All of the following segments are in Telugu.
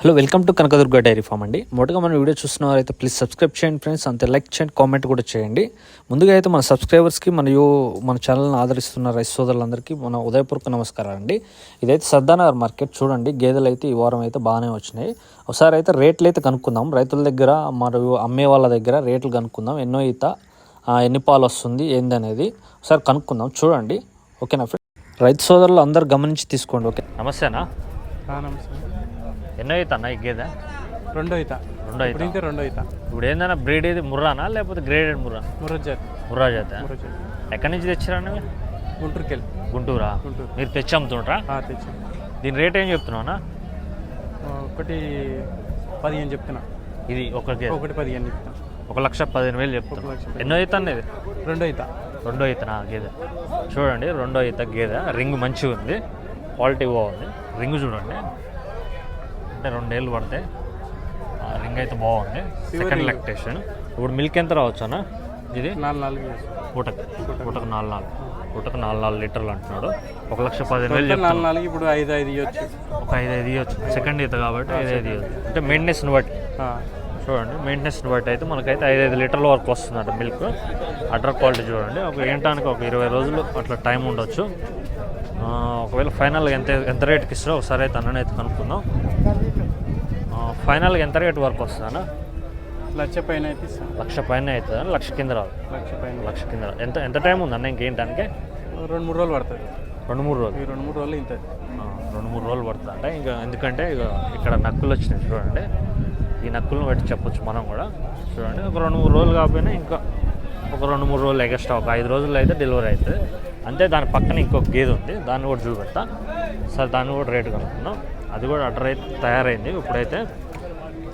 Hello welcome to Kanakadurga dairy farm అండి. మొదటగా మన వీడియో చూస్తున్న వారైతే ప్లీజ్ సబ్స్క్రైబ్ చేయండి ఫ్రెండ్స్ అంతే లైక్ చేయండి కామెంట్ కూడా చేయండి. ముందుగా అయితే మన సబ్స్క్రైబర్స్కి మరియు మన ఛానల్ని ఆదరిస్తున్న రైస్ సోదరులందరికీ మన ఉదయపూర్వక నమస్కారం అండి. ఇదైతే సర్దానగర్ మార్కెట్ చూడండి గేదెలు అయితే ఈ వారం అయితే బాగానే వచ్చినాయి. ఒకసారి అయితే రేట్లు అయితే కనుక్కుందాం. రైతుల దగ్గర మరియు అమ్మే వాళ్ళ దగ్గర రేట్లు కనుక్కుందాం. ఎన్నో ఈత ఆ, ఎన్ని పాలు వస్తుంది ఏంది అనేది ఒకసారి కనుక్కుందాం. చూడండి. ఓకేనా ఫ్రెండ్ రైతు సోదరులు అందరు గమనించి తీసుకోండి ఓకే? నమస్తేనా? నమస్తే. ఎన్నో ఈత అన్న ఈ గేదె? రెండో ఈత. రెండో ఇప్పుడు ఇంతే రెండో ఈత. ఇప్పుడు ఏందన్నా బ్రీడ్ ఇది ముర్రానా లేకపోతే గ్రేడెడ్ ముర్రా? ముర్రా జాత మురజాత్ ఎక్కడి నుంచి తెచ్చారా గుంటూరుకి వెళ్ళి గుంటూరా? గుంటూరు. మీరు తెచ్చి అమ్ముతుంటారా తెచ్చి. దీని రేట్ ఏం చెప్తున్నావునా ఒకటి పదిహేను చెప్తున్నా. ఇది ఒక గేదె. ఒకటి పదిహేను చెప్తున్నా. ఒక లక్ష పదిహేను వేలు చెప్తున్నా. ఎన్నో ఈత అనేది రెండో ఈత. రెండో ఈతనా? గేదె. చూడండి రెండో ఈత గేదె. రింగ్ మంచిగా ఉంది క్వాలిటీ బాగుంది. రింగ్ చూడండి. అంటే రెండేళ్ళు పడతాయి ఆ రింగ్ అయితే బాగుంది. సెకండ్ లెక్టేషన్ ఇప్పుడు మిల్క్ ఎంత రావచ్చు అన్న ఇది? నాలుగు నాలుగు చేసి. పూటకు పూటకు నాలుగు నాలుగు. పూటకు నాలుగు నాలుగు లీటర్లు అంటున్నాడు. ఒక లక్ష పదిహేను వేలు నాలుగు నాలుగు ఇప్పుడు ఐదు ఐదు ఇవ్వచ్చు. ఒక ఐదు ఐదు ఇవ్వచ్చు. సెకండ్ ఈత కాబట్టి ఐదు ఐదు ఇవ్వచ్చు. అంటే మెయింటెనెన్స్ని బట్టి. చూడండి మెయింటెనెన్స్ని బట్టి అయితే మనకైతే ఐదు ఐదు లీటర్ల వరకు వస్తుందంట మిల్క్ అడ్డర్ క్వాలిటీ చూడండి. ఒక ఏంటానికి ఒక ఇరవై రోజులు అట్లా టైం ఉండొచ్చు. ఒకవేళ ఫైనల్గా ఎంత ఎంత రేట్కి ఇస్తారో ఒకసారి అయితే అన్నని అయితే కనుక్కుందాం. ఫైనల్గా ఎంత రేట్ వరకు వస్తుందన్న? లక్ష పైన అయితే లక్ష పైన అవుతుందా లక్ష కింద రాదు. లక్ష పైన. లక్ష కింద రాదు. ఎంత ఎంత టైం ఉందన్న ఇంకేంటానికి రెండు మూడు రోజులు పడుతుంది. రెండు మూడు రోజులు. ఈ రెండు మూడు రోజులు ఇంత. రెండు మూడు రోజులు పడుతుంది అంటే ఇంకా ఎందుకంటే ఇక ఇక్కడ నక్కులు వచ్చినాయి చూడండి. ఈ నక్కులను బట్టి చెప్పొచ్చు మనం కూడా. చూడండి ఒక రెండు మూడు రోజులు కాకపోయినా ఇంకా ఒక రెండు మూడు రోజులు ఎగస్ట్రా ఒక ఐదు రోజుల్లో అయితే డెలివరీ అవుతుంది. అంతే దాని పక్కన ఇంకొక గేదె ఉంది. దాన్ని కూడా చూపెడతా. సరే దాన్ని కూడా రేటు కనుక్కున్నాం అది కూడా అయితే తయారైంది. ఇప్పుడైతే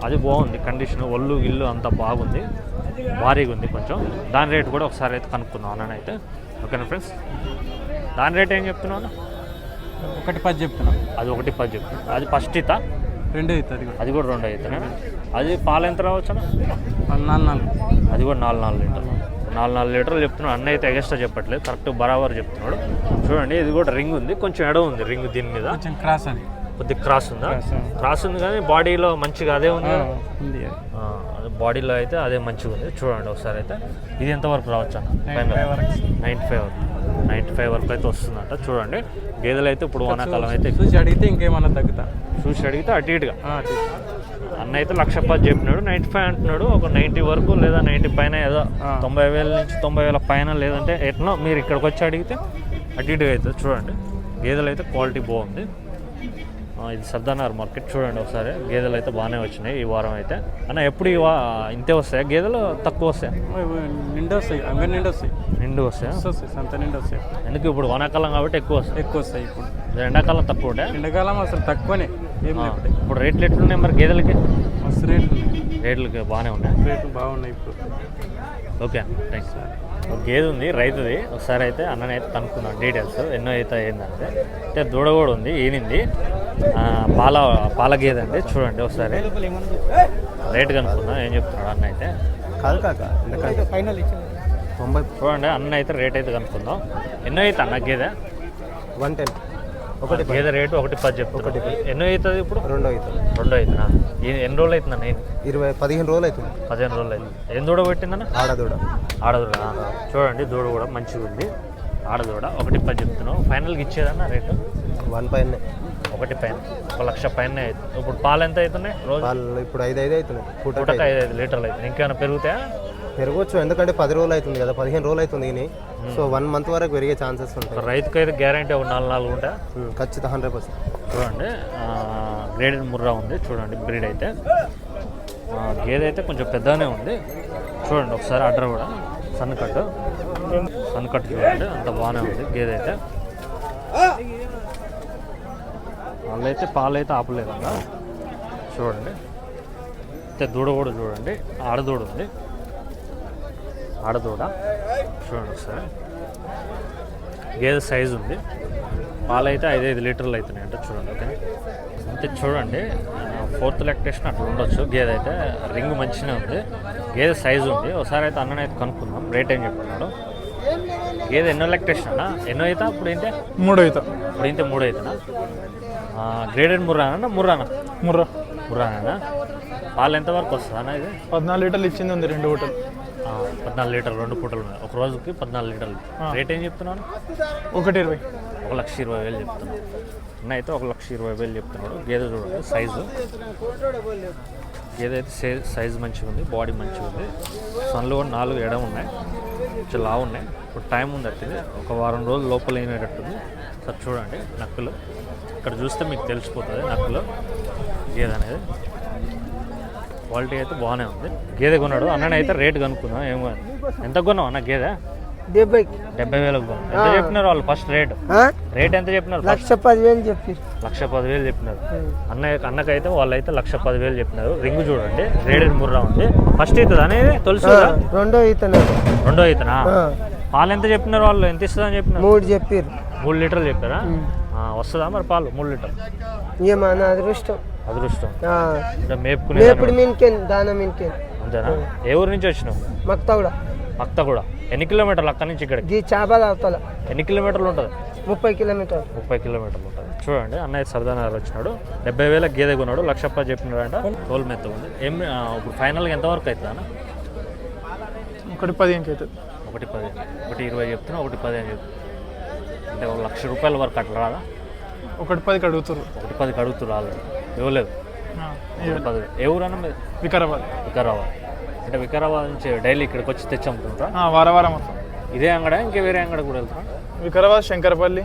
అది బాగుంది కండిషన్ ఒళ్ళు గిల్లు అంతా బాగుంది. భారీగా ఉంది కొంచెం. దాని రేటు కూడా ఒకసారి అయితే కనుక్కుందాం అన్న అయితే. ఓకేనా ఫ్రెండ్స్ దాని రేట్ ఏం చెప్తున్నావు అన్న? ఒకటి పది చెప్తున్నా. అది ఒకటి పది చెప్తాను అది ఫస్ట్ ఈత? రెండో ఈత అది కూడా. రెండో ఈతనే అది పాలు ఎంత రావచ్చు నాలుగు నాలుగు. అది కూడా నాలుగు నాలుగు లీటర్లు. నాలుగు నాలుగు లీటర్లు చెప్తున్నాడు. అన్న అయితే ఎగస్ట్రా చెప్పట్లేదు. కరెక్ట్ బరాబర్ చెప్తున్నాడు. చూడండి ఇది కూడా రింగ్ ఉంది. కొంచెం ఎడ ఉంది రింగ్ దీని మీద. కొంచెం క్రాస్ అది. కొద్దిగా క్రాస్ ఉందా? క్రాస్ ఉంది కానీ బాడీలో మంచిగా అదే ఉంది? బాడీలో అయితే అదే మంచిగా ఉంది. చూడండి ఒకసారి అయితే. ఇది ఎంతవరకు రావచ్చు? అన్న 95 వరకు. నైంటీ ఫైవ్ వరకు. నైంటీ ఫైవ్ వరకు అయితే వస్తుందంట. చూడండి. గేదెలు అయితే ఇప్పుడు వానాకాలం అయితే చూసి అడిగితే ఇంకేమన్నా తగ్గుతా. చూసి అడిగితే అటు ఇటుగా. అన్న అయితే లక్ష పది చెప్పినాడు. నైంటీ ఫైవ్ అంటున్నాడు. ఒక నైంటీ వరకు లేదా నైంటీ పైన ఏదో. తొంభై వేల నుంచి తొంభై వేల పైన లేదంటే ఎట్లా మీరు ఇక్కడికి వచ్చి అడిగితే అటు ఇటుగా అవుతుంది. చూడండి. గేదెలు అయితే క్వాలిటీ బాగుంది. ఇది సర్దానార్ మార్కెట్ చూడండి ఒకసారి. గేదెలు అయితే బాగానే వచ్చినాయి ఈ వారం అయితే. అన్న ఎప్పుడు ఈ ఇంతే వస్తాయా? గేదెలు తక్కువ వస్తాయి? నిండా వస్తాయి. అంగడి నిండా వస్తాయి. నిండు వస్తాయా? సంత నిండా వస్తాయి. ఎందుకు ఇప్పుడు వానాకాలం కాబట్టి ఎక్కువ వస్తాయి? ఎక్కువ వస్తాయి ఇప్పుడు. ఎండాకాలం తక్కువ ఉండే ఎండాకాలం అసలు తక్కువనే. ఏం ఇప్పుడు. రేట్లు ఎట్లున్నాయి మరి గేదెలకి? మస్తు రేట్లు ఉన్నాయి. రేట్లు బాగానే ఉన్నాయి? రేట్లు బాగున్నాయి ఇప్పుడు. ఓకే థ్యాంక్స్ గేదె ఉంది రైతుది. ఒకసారి అయితే అన్నని అయితే కనుక్కున్నాం డీటెయిల్స్. ఎన్నో అయితే ఏంటంటే అంటే దూడ కూడా ఉంది ఈనింది. ఆ, పాల పాల గేదె అండి చూడండి ఒకసారి. రేట్ కనుక్కుందాం ఏం చెప్తున్నాడు అన్న అయితే. కాదు కాక ఫైనల్ తొంభై చూడండి అన్న అయితే రేట్ అయితే కనుక్కుందాం. ఎన్నో అయితే అన్న గేదె? One ten. ఒకటి గేదె రేటు ఒకటి పది చెప్పు ఒకటి ఎన్నో అవుతుంది ఇప్పుడు? రెండో అవుతుంది. రెండో అవుతుందా? ఎన్ని రోజులు అవుతుందన్న నేను ఇరవై పదిహేను రోజులు అవుతుంది. పదిహేను రోజులు అవుతుంది. ఏం దూడ పెట్టిందన్న ఆడదూడ. ఆడదూడ. చూడండి దూడ కూడా మంచిగా ఉంది ఆడదూడ. ఒకటి పది చెప్తున్నావు. ఫైనల్కి ఇచ్చేదన్న రేటు? వన్ పైన. ఒకటి పైన ఒక లక్ష పైన అవుతుంది. ఇప్పుడు పాలు ఎంత అవుతున్నాయి రోజు? వాళ్ళు ఇప్పుడు ఐదు ఐదు అవుతున్నాయి. పూటకి ఐదు. ఐదు లీటర్లు అవుతుంది ఇంకేమైనా పెరుగుతాయా? పెరగవచ్చు ఎందుకంటే పది రోజులు అవుతుంది కదా పదిహేను రోజులు అవుతుంది ఈయన సో వన్ మంత్ వరకు పెరిగే ఛాన్సెస్ ఉంటాయి. రైతుకి అయితే గ్యారంటీ ఒక నాలుగు నాలుగు ఉంటాయి? ఉమ్, ఖచ్చితంగా హండ్రెడ్ పర్సెంట్. చూడండి గ్రేడెడ్ ముర్రా ఉంది. చూడండి బ్రీడ్ అయితే. గేదె అయితే కొంచెం పెద్దగానే ఉంది. చూడండి ఒకసారి అడ్డర్ కూడా. Sun cut. సన్ కట్ చూడండి అంత బాగానే ఉంది గేదె అయితే. వాళ్ళైతే పాలు అయితే ఆపలేదన్న. చూడండి. అయితే దూడ కూడా చూడండి. ఆడదూడ ఉంది. ఆడదూడ. చూడండి ఒకసారి. గేదె సైజు ఉంది. పాలు అయితే ఐదు ఐదు లీటర్లు అవుతున్నాయి అంటే చూడండి ఓకే అంతే చూడండి. ఫోర్త్ లెక్టేషన్ అట్లా ఉండొచ్చు. గేదె అయితే రింగ్ మంచిగానే ఉంది. గేదె సైజు ఉంది. ఒకసారి అయితే అన్నని అయితే కనుక్కుందాం. రేట్ ఏం చెప్తున్నాడు గేదె ఎన్నో లెక్టేషన్ అన్న? ఎన్నో అవుతా? ఇప్పుడు ఏంటి? మూడో ఈత ఇప్పుడు ఏంటి? మూడు అవుతున్నా గ్రేడెడ్ ముర్రానా? ముర్రానా? ముర్రా. ముర్రానా? పాలు ఎంతవరకు వస్తుంది అన్న ఇది? పద్నాలుగు లీటర్లు ఇచ్చింది ఉంది రెండు హోటల్ ఆ, పద్నాలుగు లీటర్లు రెండు పూటలు ఉన్నాయి. ఒక రోజుకి పద్నాలుగు లీటర్లు. రేట్ ఏం చెప్తున్నాను ఒకటి ఇరవై. ఒక లక్ష ఇరవై వేలు చెప్తున్నాడు. అన్న అయితే ఒక లక్ష ఇరవై వేలు చెప్తున్నాడు. గేదె చూడండి సైజు. గేదె అయితే సే సైజు మంచిగా ఉంది బాడీ మంచిగా ఉంది. సన్లు కూడా నాలుగు ఎడం ఉన్నాయి కొంచెం లావు ఉన్నాయి. ఇప్పుడు టైం ఉంది అట్టిది. ఒక వారం రోజులు లోపల అయినట్టుంది సార్ చూడండి నక్కులు. ఇక్కడ చూస్తే మీకు తెలిసిపోతుంది నక్కులు. గేదె అనేది. క్వాలిటీ అయితే బాగానే ఉంది. గేదె కొన్నాడు. అన్నని అయితే రేట్ కనుక్కుందాం. ఏమో ఎంత కొన్నావు అన్న గేదె? డెబ్బైకి. డెబ్బై వేలకు ఎంత చెప్పినారు వాళ్ళు ఫస్ట్ రేట్ రేట్ ఎంత చెప్పినారు లక్ష పదివేలు చెప్పి. లక్ష పదివేలు చెప్పినారు. అన్నయ్య అన్నకైతే వాళ్ళైతే లక్ష పదివేలు చెప్పినారు. రింగ్ చూడండి. రేడెడ్ ముర్రా ఉంది. ఫస్ట్ అవుతుంది అనేది తెలుసు? రెండో ఇతను రెండో అవుతున్నా? పాలు ఎంత చెప్పినారు వాళ్ళు? ఎంత ఇస్తుందని చెప్పినారు? మూడు చెప్పారు మూడు లీటర్లు చెప్పారా? వస్తుందా మరి పాలు? మూడు లీటర్లు ఇక మన అదృష్టం. అదృష్టం. మేపుకునే మేపుడు మీనికేన్ దాన మీనికేన్ అంతేనా? ఏ ఊరు నుంచి వచ్చినావు? మక్తా కూడా అత్త కూడా ఎన్ని కిలోమీటర్లు అక్కడి నుంచి ఇక్కడికి? గీ చేపల అవతల. ఎన్ని కిలోమీటర్లు ఉంటుంది? ముప్పై కిలోమీటర్ ముప్పై కిలోమీటర్లు ఉంటుంది. చూడండి అన్నయ్య సరదానగర్ వచ్చినాడు. డెబ్బై వేల గేదె కొన్నాడు. లక్షప్ప చెప్పినాడంట. టోల్ మెత్త ఉంది ఏం ఇప్పుడు ఫైనల్గా ఎంతవరకు అవుతుంది అన్న? ఒకటి పదిహేనుకి అవుతుంది. ఒకటి పది ఒకటి ఇరవై చెప్తున్నా ఒకటి పది అని చెప్తున్నా. అంటే ఒక లక్ష రూపాయల వరకు అట్లా రాదా ఒకటి పదికి అడుగుతారు ఒకటి పదికి అడుగుతూ రాలేదు ఇవ్వలేదు ఆ, ఒకటి పది. ఏ ఊరన్నా మీద వికారాబాద్. వికారాబాద్. అంటే వికారాబాద్ నుంచి డైలీ ఇక్కడికి వచ్చి తెచ్చి అమ్ముతుంటారా? ఆ, వారం వారం మొత్తం ఇదే అంగడ ఇంకా వేరే అంగడ కూడా వెళ్తారా? వికారాబాద్ శంకరపల్లి.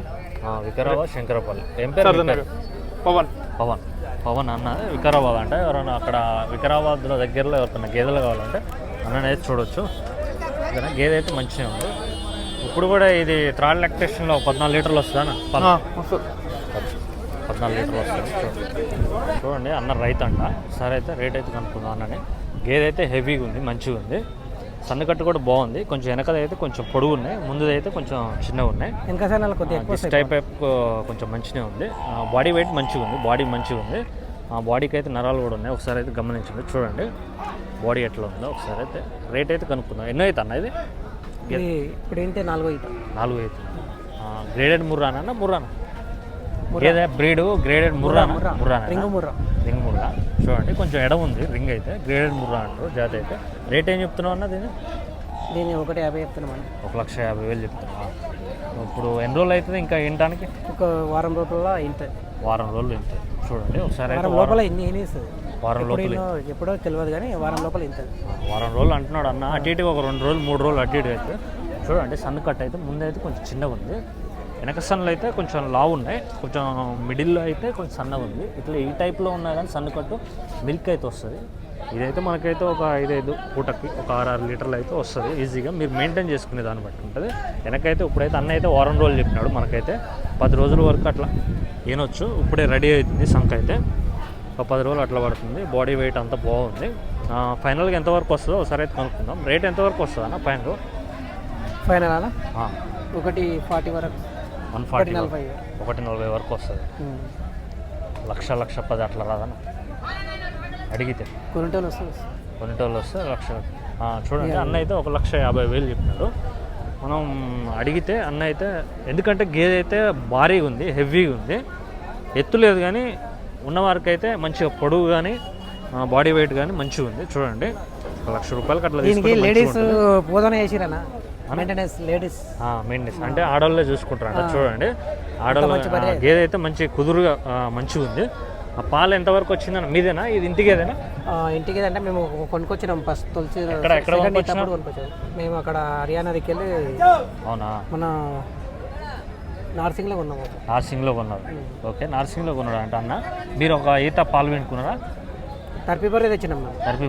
వికారాబాద్ శంకరపల్లి. ఏం పేరు? పవన్. పవన్. పవన్ అన్న వికారాబాద్ అంటే ఎవరైనా అక్కడ వికారాబాద్లో దగ్గరలో ఎవరికైనా గేదెలు కావాలంటే అన్నని అయితే చూడొచ్చు గేదె అయితే మంచిగా ఉంది ఇప్పుడు కూడా ఇది థ్రాడ్ లాక్టేషన్లో పద్నాలుగు లీటర్లు వస్తుందా పద్నాలుగు లీటర్లు వస్తుంది. చూడండి. అన్న రైతు అంట. సరే అయితే రేట్ అయితే కనుక్కుందాం అన్నని. గేదె అయితే హెవీగా ఉంది మంచిగా ఉంది. సన్నకట్టు కూడా బాగుంది. కొంచెం వెనకది అయితే కొంచెం పొడుగు ఉన్నాయి. ముందుది అయితే కొంచెం చిన్నగా ఉన్నాయి. ఇంకా సార్ కొద్దిగా దిస్ టైప్ కొంచెం మంచిగా ఉంది. బాడీ వెయిట్ మంచిగా ఉంది. బాడీ మంచిగా ఉంది. ఆ బాడీకి అయితే నరాలు కూడా ఉన్నాయి. ఒకసారి అయితే గమనించండి. చూడండి. బాడీ ఎట్లా ఉందో. ఒకసారి అయితే రేట్ అయితే కనుక్కుందాం. ఎన్నో అయితే అన్న ఇది? ఇప్పుడు ఏంటి నాలుగో ఇత నాలుగు అయితే గ్రేడెడ్ ముర్రానా ముర్రానా? ఏదే బ్రీడ్ గ్రేడెడ్ ముర్రానా? ముర్రానా? రింగు ముర్రా. రింగ్ ముర్రా. చూడండి కొంచెం ఎడ ఉంది రింగ్ అయితే. గ్రేడెడ్ ముర్రా అంటారు జాతి అయితే. రేట్ ఏం చెప్తున్నావు అన్న దీన్ని? దీన్ని ఒకటి యాభై చెప్తున్నాం ఒక లక్ష యాభై వేలు చెప్తున్నా ఇప్పుడు ఎన్ని రోజులు అవుతుంది ఇంకా వినడానికి ఒక వారం రోజుల్లో ఇంత. వారం రోజులు ఇంత. చూడండి ఒకసారి లోపల ఇన్ని ఇస్తుంది? వారం లోపల. ఎప్పుడో తెలియదు కానీ వారం లోపల ఇంత. వారం రోజులు అంటున్నాడు అన్న. అటు ఇటు ఒక రెండు రోజులు మూడు రోజులు అటు ఇటు అయితే. చూడండి సన్ కట్ అయితే ముందు అయితే కొంచెం చిన్నగా ఉంది. వెనక సన్లు అయితే కొంచెం లావు ఉన్నాయి. కొంచెం మిడిల్లో అయితే కొంచెం సన్నగా ఉంది. ఇట్లా ఈ టైప్లో ఉన్నా కానీ సన్ కట్టు మిల్క్ అయితే వస్తుంది. ఇదైతే మనకైతే ఒక ఐదైదు పూటకి ఒక ఆరు ఆరు లీటర్లు అయితే వస్తుంది. ఈజీగా మీరు మెయింటైన్ చేసుకునే దాన్ని బట్టి ఉంటుంది. వెనకైతే ఇప్పుడైతే అన్న అయితే వారం రోజులు చెప్పినాడు. మనకైతే పది రోజుల వరకు అట్లా ఏనొచ్చు. ఇప్పుడే రెడీ అవుతుంది సంఖ అయితే. ఒక పది రోజులు అట్లా పడుతుంది. బాడీ వెయిట్ అంతా బాగుంది. ఫైనల్గా ఎంతవరకు వస్తుందో ఒకసారి అయితే కనుక్కుందాం. రేట్ ఎంతవరకు వస్తుంది అన్న ఫైనల్ ఫైనల్ అలా ఒకటి ఫార్టీ వరకు. వన్ ఫార్టీ నలభై. ఒకటి నలభై వరకు వస్తుంది. లక్ష లక్ష పది అట్లా రాదన్న. అడిగితే. కొనుటోలు వస్తుంది కొన్నిటోళ్ళు వస్తే లక్ష. చూడండి. అన్న అయితే ఒక లక్ష యాభై వేలు చెప్పినాడు. మనం అడిగితే అన్న అయితే ఎందుకంటే గేదె అయితే భారీగా ఉంది హెవీగా ఉంది. ఎత్తు లేదు కానీ ఉన్నవారికి అయితే మంచిగా పొడవు కానీ బాడీ వెయిట్ కానీ మంచిగా ఉంది. చూడండి. ఒక లక్ష రూపాయలకి అట్లా దీనికి లేడీస్. బోధన మెయింటెనెన్స్ లేడీస్ మెయింటెనెన్స్ అంటే ఆడవాళ్ళే చూసుకుంటారంట చూడండి. ఆడవాళ్ళ గేదె అయితే మంచి కుదురుగా మంచిగా ఉంది. ఆ పాలు ఎంతవరకు వచ్చిందన్న? మీదేనా? ఇది ఇంటికి ఏదేనా ఇంటికి అంటే మేము కొనుక్కొచ్చినాం ఫస్ట్ తులసి మేము అక్కడ హర్యానా దగ్గర వెళ్ళి అవునా? మన నార్సింగ్లో కొన్నాము నార్సింగ్లో కొన్నారు ఓకే నార్సింగ్లో కొన్నాడు అంట అన్న? మీరు ఒక ఈత పాలు వినుకున్నారా తర్పి బర్రె తెచ్చినాం మేము తరిపి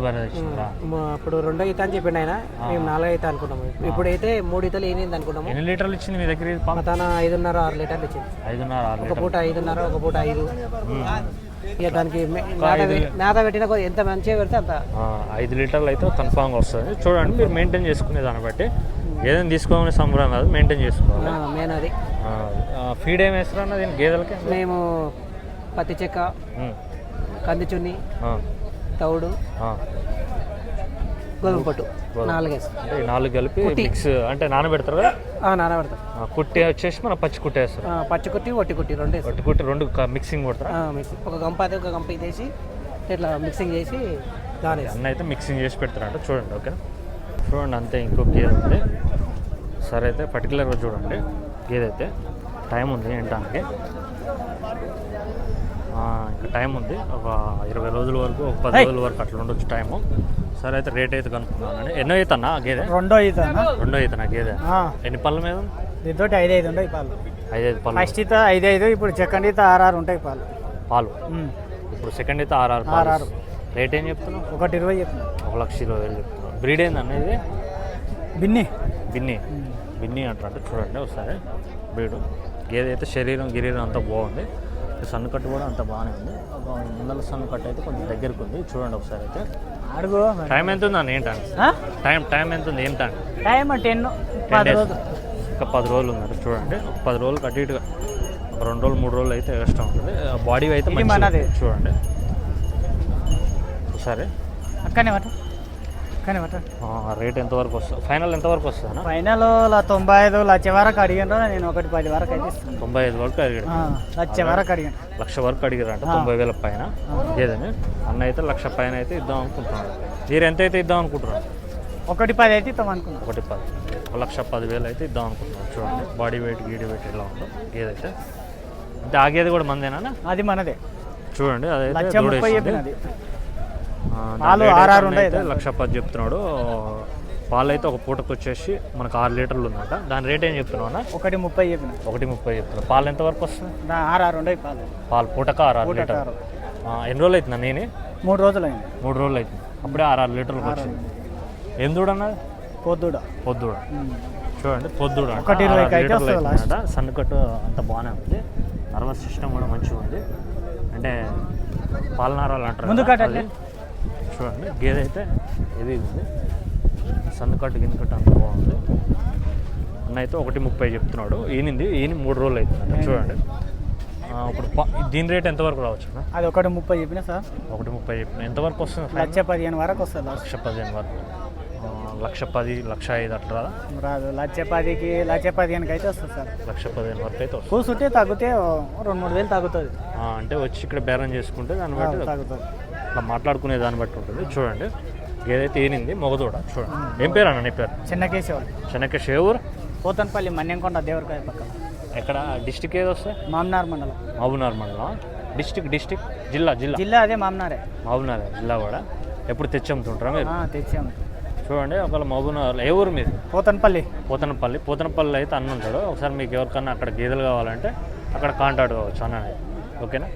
మ- అప్పుడు రెండో ఈత అని చెప్పిండు ఆయన. మేము నాలుగో ఈత అనుకున్నాము ఇప్పుడైతే మూడు ఈతలు ఏనింది అనుకున్నాము. ఎన్ని లీటర్లు ఇచ్చింది మీ దగ్గర తన ఐదున్నర ఆరు లీటర్లు ఇచ్చింది ఐదున్నర ఆరు ఒక పూట ఐదున్నర ఒక పూట ఐదు. ఇక దానికి మేత పెట్టిన కొద్ది ఎంత మంచిగా పెడితే అంత. ఐదు లీటర్లు అయితే కన్ఫామ్గా వస్తుంది. చూడండి మీరు మెయింటైన్ చేసుకునే దాన్ని బట్టి ఏదైనా తీసుకోవాలని సంబరం కాదు మెయింటైన్ చేసుకోవాలి. మెయిన్ అది. ఫీడ్ ఏం వేస్తారా అన్న దీని గేదెలకి? మేము పత్తి చెక్క. కంది చున్ని తౌడు. గోధుమ పట్టు అంటే ఈ నాలుగు కలిపి మిక్స్ అంటే నానబెడతారు కదా? నానబెడతాం. ఆ, కుట్టి వచ్చేసి మన పచ్చి కుట్టేస్తారు ఆ, పచ్చి కుట్టి ఒట్టి కుట్టి రెండు పట్టి కుట్టి రెండు మిక్సింగ్ కొడతారా? ఒక గంప అది ఒక గంప ఇదేసి ఇట్లా మిక్సింగ్ చేసి దాని అన్న అయితే మిక్సింగ్ చేసి పెడతారంట. చూడండి ఓకే చూడండి అంతే ఇంకో గేదె ఉంది. సరే అయితే పర్టికులర్గా చూడండి. అయితే టైం ఉంది ఏంటానికి ఇంకా టైం ఉంది. ఒక ఇరవై రోజుల వరకు ఒక పది రోజుల వరకు అట్లా ఉండొచ్చు టైము సరే అయితే రేట్ అయితే కనుక్కున్నానండి ఎన్నో అవుతానా గేదె? రెండో ఈతనా? రెండో అవుతానా గేదె? ఎన్ని పళ్ళ మీద? దీంతో ఐదు ఐదు ఉంటాయి పాలు. ఐదైదు పళ్ళు. ఫస్ట్ ఈత ఐదు ఐదు ఇప్పుడు సెకండ్ ఈత ఆరు ఆరు ఉంటాయి పాలు. పాలు. ఇప్పుడు సెకండ్ అయితే ఆర్ఆర్ ఆర్ఆర్. రేట్ ఏం చెప్తున్నావు? ఒకటి ఇరవై చెప్తున్నా. ఒక లక్ష ఇరవై వేలు చెప్తున్నావు. బ్రీడ్ ఏందన్న ఇది? బిన్ని. బిన్ని. బిన్ని అంటారంటే చూడండి ఒకసారి. బ్రీడు గేదె అయితే శరీరం గిరీరం అంతా బాగుంది. సన్ను కట్టు కూడా అంత బాగానే ఉంది. ఒక ముందల సన్ను కట్టు అయితే కొంచెం దగ్గరకు ఉంది. చూడండి ఒకసారి అయితే. అడుగు. టైం ఎంత ఉంది అన్న ఏంటండి? టైం టైం ఎంత ఉంది ఏంటండి టైం టెన్ పది. రోజులు. ఒక పది రోజులు ఉన్నారు. చూడండి. ఒక పది రోజులు అటు ఇటుగా. రెండు రోజులు మూడు రోజులు అయితే ఎక్స్ట్రా ఉంటుంది. బాడీ అయితే. చూడండి. సరే అక్కనే పట్ట పట్ట రేట్ ఎంతవరకు వస్తుంది ఫైనల్ ఎంతవరకు వస్తుంది ఫైనల్ తొంభై ఐదు లక్ష వరకు అడిగిన నేను ఒకటి పది వరకు అయితే ఇస్తాను. తొంభై ఐదు వరకు అడిగాడు. లక్ష వరకు అడిగాను లక్ష వరకు అడిగారంట తొంభై వేల పైన. ఏదని? అన్న అయితే లక్ష పైన అయితే ఇద్దాం అనుకుంటున్నాడు. మీరు ఎంత అయితే ఇద్దాం అనుకుంటున్నారు? ఒకటి పది అయితే ఇస్తాం అనుకున్నాను. ఒకటి పది. ఒక లక్ష పదివేలు అయితే ఇద్దాం అనుకుంటున్నాను. చూడండి బాడీ వెయిట్ గీడి వెయిట్ ఎలా ఉందో ఏదైతే. అంటే ఆ గేదె కూడా మందేనా అది మనదే. చూడండి అదైతే పాలు రేట్ ఆరు ఆరు అయితే ఉంటాయి అయితే లక్ష పది చెప్తున్నాడు. పాలు అయితే ఒక పూటకు వచ్చేసి మనకు ఆరు లీటర్లు ఉందంట. దాని రేట్ ఏం చెప్తున్నావు అన్న? ఒకటి ముప్పై చెప్పిన. ఒకటి ముప్పై చెప్తున్నావు పాలు ఎంత వరకు వస్తుంది? దా ఆరు ఆరు ఉంటాయి పాలు. పాలు పూటక ఆరు లీటర్. ఎన్ని రోజులు అవుతుందా నేనే మూడు రోజులు అయింది. మూడు రోజులు అవుతుంది. అప్పుడే ఆరు ఆరు లీటర్లకు వచ్చింది. ఏం చూడన్నది పొద్దుడ. పొద్దుడ. చూడండి పొద్దుడ. ఒకటి లీటర్లు. సన్నకట్టు అంత బాగానే ఉంది. నర్వస్ సిస్టమ్ కూడా మంచిగా ఉంది. అంటే పాలనారాలు అంటారు ముందు. చూడండి. గేదె అయితే ఇది ఉంది. సన్నకట్టు గిన్నకట్టు అంత బాగుంది. అన్న అయితే ఒకటి ముప్పై చెప్తున్నాడు. ఈనింది ఈయన మూడు రోజులు అవుతుంది చూడండి. ఇప్పుడు దీని రేట్ ఎంతవరకు రావచ్చు అది ఒకటి ముప్పై చెప్పిన సార్? ఒకటి ముప్పై చెప్పిన. ఎంతవరకు వస్తుంది? లక్ష పదిహేను వరకు వస్తుంది లక్ష పదిహేను వరకు. లక్ష పది లక్ష ఐదు అట్లా రాదా? రాదు. లక్ష పదికి లక్ష పదిహేనుకి అయితే వస్తుంది సార్. లక్ష పదిహేను వరకు అయితే వస్తుంది. కూర్చుంటే తగ్గితే రెండు మూడు వేలు తగ్గుతుంది. అంటే వచ్చి ఇక్కడ బేరం చేసుకుంటే దాన్ని బట్టి తగ్గుతుంది. అట్లా మాట్లాడుకునే దాన్ని బట్టి ఉంటుంది. చూడండి. ఏదైతే ఏనింది? మొగదూడ. చూడండి. ఏం పేరు అన్న నీ పేరు? చిన్న కేసేవాళ్ళు చెనక్క షేవూర్ పోతన్పల్లి మన్యంకొండ దేవరకాయ పక్కన ఎక్కడ? డిస్టిక్ ఏది వస్తే? మామ్నార్ మండలం. మహబూబ్నగర్ మండలం. District district? జిల్లా జిల్లా? జిల్లా అదే మామ్నారే. మహబూబ్నగర్ జిల్లా కూడా. ఎప్పుడు తెచ్చి అమ్ముతుంటారా మీరు? ఆ, తెచ్చాము చూడండి ఒకవేళ మహబూబ్నగర్లో ఏ ఊరు మీరు పోతన్పల్లి. పోతనపల్లి. పోతనపల్లి అయితే అన్న ఉంటాడు. ఒకసారి మీకు ఎవరికన్నా అక్కడ గేదెలు కావాలంటే అక్కడ కాంటాక్ట్ కావచ్చు అన్న ఓకేనా.